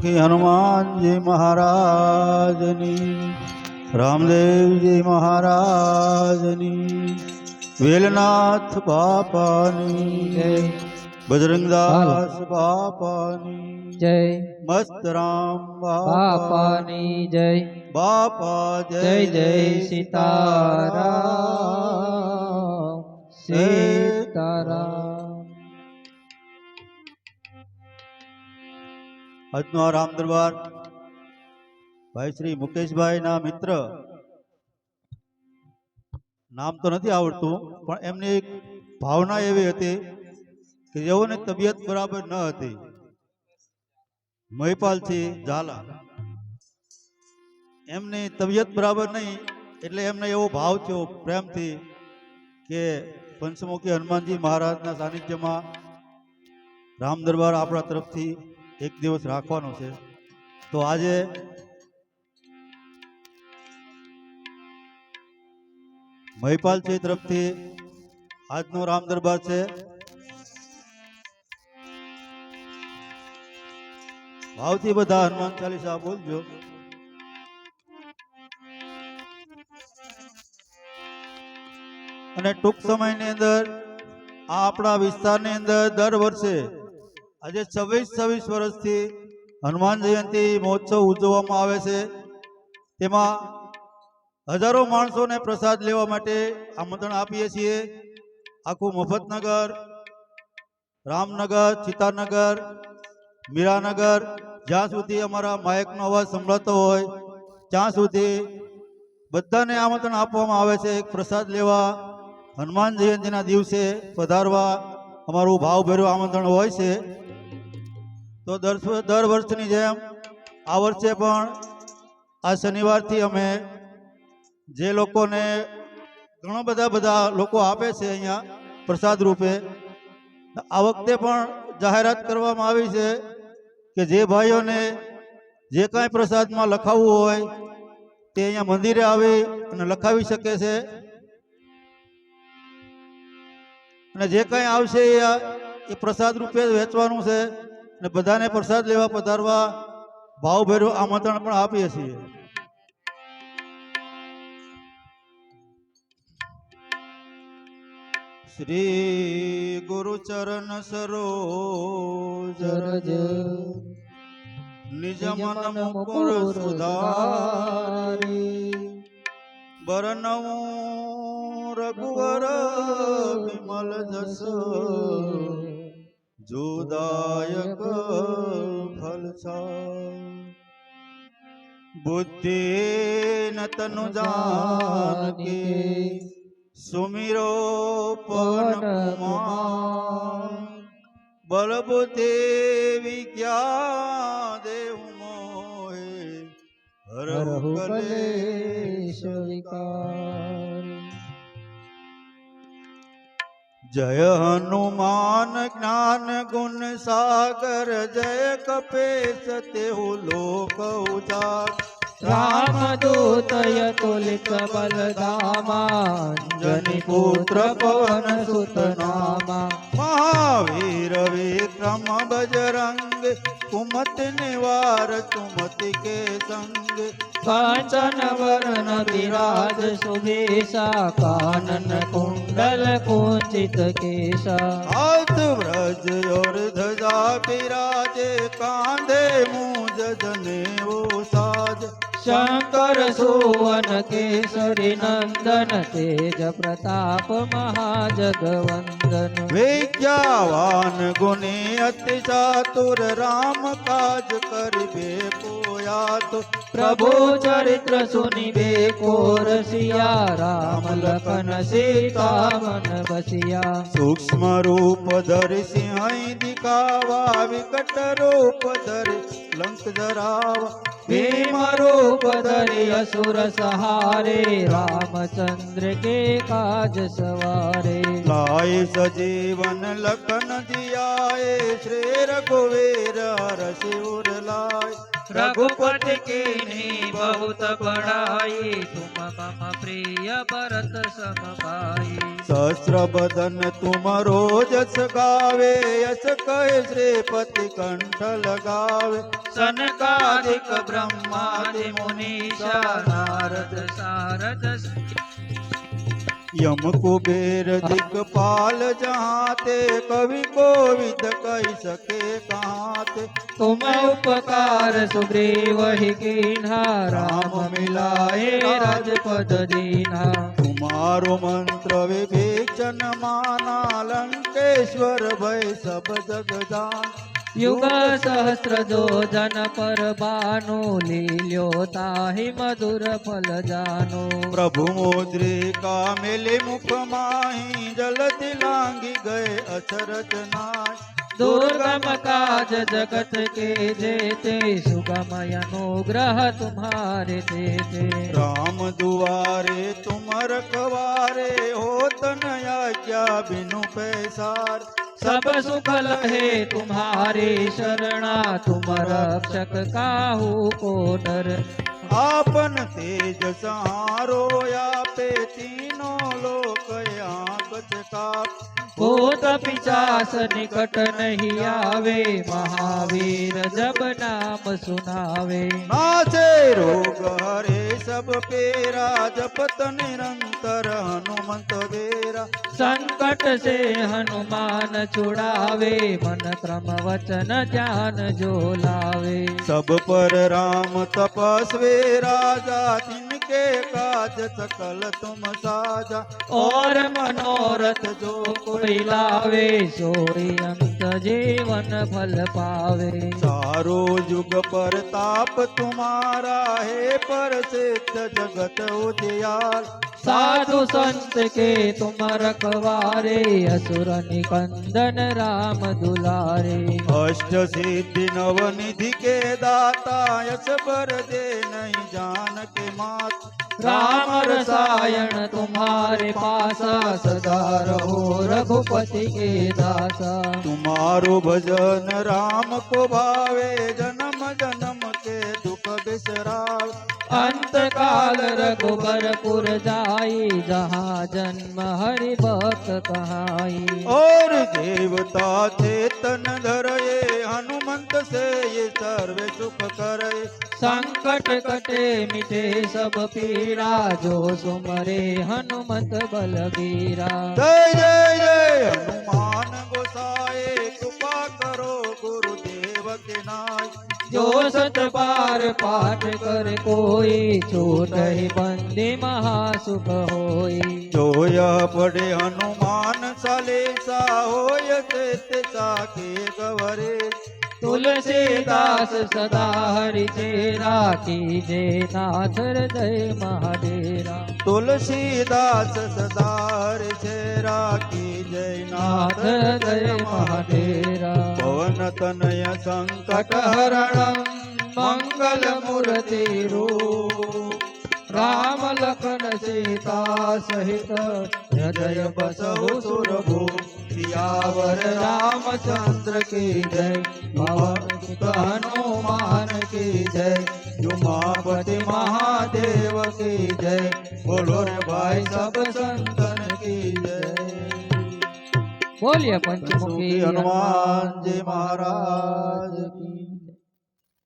श्री हनुमान जी महाराज नी रामदेव जी महाराज नी वेलनाथ बापानी जय बजरंगदास बापानी जय। मस्त राम बापानी जय। बापा जय जय सीताराम। सीताराम। આજનો રામ દરબાર. ભાઈ શ્રી મુકેશભાઈના મિત્ર. નામ તો નથી આવડતું, પણ એમની એક ભાવના એવી હતી કે જેઓને તબિયત બરાબર ન હતી. મહિપાલથી ઝાલા. એમની તબિયત બરાબર નહીં, એટલે એમને એવો ભાવ થયો પ્રેમથી કે પંચમુખી હનુમાનજી મહારાજના સાનિધ્યમાં રામ દરબાર આપણા તરફથી એક દિવસ રાખવાનો છે. તો આજે મહિપાલજી તરફથી આજનો રામ દરબાર છે. ભાવથી બધા હનુમાન ચાલીસા બોલજો. અને ટૂંક સમયની અંદર આ આપણા વિસ્તારની અંદર દર વર્ષે આજે છવ્વીસ છવ્વીસ વર્ષથી હનુમાન જયંતિ મહોત્સવ ઉજવવામાં આવે છે. તેમાં હજારો માણસોને પ્રસાદ લેવા માટે આમંત્રણ આપીએ છીએ. આખું મફતનગર, રામનગર ચિતાનગર મીરાનગર, જ્યાં સુધી અમારા માયકનો અવાજ સંભળાતો હોય, ત્યાં સુધી બધાને આમંત્રણ આપવામાં આવે છે એક પ્રસાદ લેવા. હનુમાન જયંતિના દિવસે પધારવા અમારું ભાવભેરું આમંત્રણ હોય છે. તો દર દર વર્ષની જેમ આ વર્ષે પણ આ શનિવારથી અમે જે લોકોને ઘણા બધા બધા લોકો આપે છે અહીંયા પ્રસાદ રૂપે, આ વખતે પણ જાહેરાત કરવામાં આવી છે કે જે ભાઈઓને જે કાંઈ પ્રસાદમાં લખાવવું હોય તે અહીંયા મંદિરે આવી અને લખાવી શકે છે. અને જે કાંઈ આવશે એ એ પ્રસાદ રૂપે વેચવાનું છે. અને બધાને પ્રસાદ લેવા, પધારવા ભાવભેરું આમંત્રણ પણ આપીએ છીએ. શ્રી ગુરુચરણ સરોજ નિજ મન મુકુર સુધારી. બરનવું રઘુવર વિમલ જસ જુદાયક ફલસા બુદ્ધિ નતનુ જાન કે સુમિરો પવન કુમાર બલ બુદ્ધિ વિજ્ઞા દેવ મોહે. હર કલેશ વિકાર. જય હનુમાન જ્ઞાન ગુણ સાગર, જય કપેશ, તેહુ લોક ઉજાર રામદૂતય તુલિત બલધામા, જનિ પુત્ર પવન સુત નામા. महावीर विक्रम बजरंग कुमत निवार कुमत के संग। कांचन वरण विराज सुबेशा कानन कुंडल कुंचित केशा। हाथ व्रज और ध्वजा विराजे कांधे मुझ जने वो साज। શંકર સુવન કેસરી નંદન તેજ પ્રતાપ મહાજગવંદન વિદ્યાવાન ગુણી અતિ ચાતુર રામ કાજ કરીબે પોયાત પ્રભુ ચરિત્ર સુનિબે કોર સિયા રામ લખન સીતા મન બસિયા સૂક્ષ્મ રૂપ ધરી સિંહ દિખાવા વિકટ રૂપ ધરી લંક જરાવા ભીમ રૂપ ધરી અસુર સહારે રામચંદ્ર કે કાજ સવારે લાય સજીવન લખન દિયાએ શ્રી રઘુવીર હર શિવર લાય रघुपति की बहुत बड़ाई तुम मम प्रिय भरत सम भाई सहस्र बदन तुम रोजस गावे यश कहे श्रीपति कंठ लगावे सनकादिक ब्रह्मादि मुनीषा नारद सारद यम कुबेर दिक्पाल जहाँ ते कवि कोविद कही सके कहाँ ते तुम उपकार सुग्रीव ही कीन्हा राम मिलाए राजपद दीना तुम्हारो मंत्र विभीषण माना लंकेश्वर भय सब जग जान युग सहस्र जो जन पर बानो लील्यो ताहि मधुर फल जानो। प्रभु मोद्री का मिले मुख माही जल लांगी गए अचरज नाश। दुर्गम काज जगत के जेते सुगम अनुग्रह तुम्हारे देते। राम दुआरे तुम रखवारे हो तनया क्या बिनु पैसार। सब सुख लहे तुम्हारे शरणा तुम रक्षक काहू को डर। आपन तेज सहारो या पे तीनों लोक आँख भूत पिचास निकट नहीं आवे महावीर जब नाम सुनावे। नाचे रोग हरे सब पेरा जपत निरंतर हनुमंत बेरा संकट से हनुमान छुड़ावे मन क्रम वचन ज्ञान जो लावे। सब पर राम तपस्वी राजा तिनके काज सकल तुम साजा। और मनोरथ जो कोई लावे सोई अंत जीवन फल पावे। चारो युग पर ताप तुम्हारा है पर सिद्ध जगत उजियार। साधु संत के तुम रखवारे असुर निकंदन राम दुलारे। अष्ट सिद्धि नवनिधि के दाता यश बर दे नहीं जान के मात। राम रसायन तुम्हारे पासा सदा रहो रघुपति के दासा तुम्हारो भजन राम को भावे, जन्म जन्म बिसराव अंत काल रघुबरपुर जाई जहाँ जन्म हरि भक्त कहाई। और देवता चेतन धरये हनुमंत से ये सर्व सुख करे। संकट कटे मिटे सब पीरा जो सुमरे हनुमत बलबीरा। जय जय जय हनुमान। पाठ कर कोई छूट बंदी महासुख होई। जो यह पढ़े हनुमान सालेसा होय ते के गवरे। तुलसीदास सदा हरि चेरा की जय नाथ हृदय महादेरा। तुलसीदास सदार छेरा की जय नाथ हृदय जय महाडेरा पवन तनय संकट कटहरणं मङ्गलमूर्ति रूप राम लखन सीता सहित हृदय बसहु सुरभु। सियावर रामचंद्र की जय। हनुमान की जय। जुमापति महादेव की जय। बोलो रे भाई सब संतन की जय। बोलिए पंचमुखी हनुमान जी महाराज की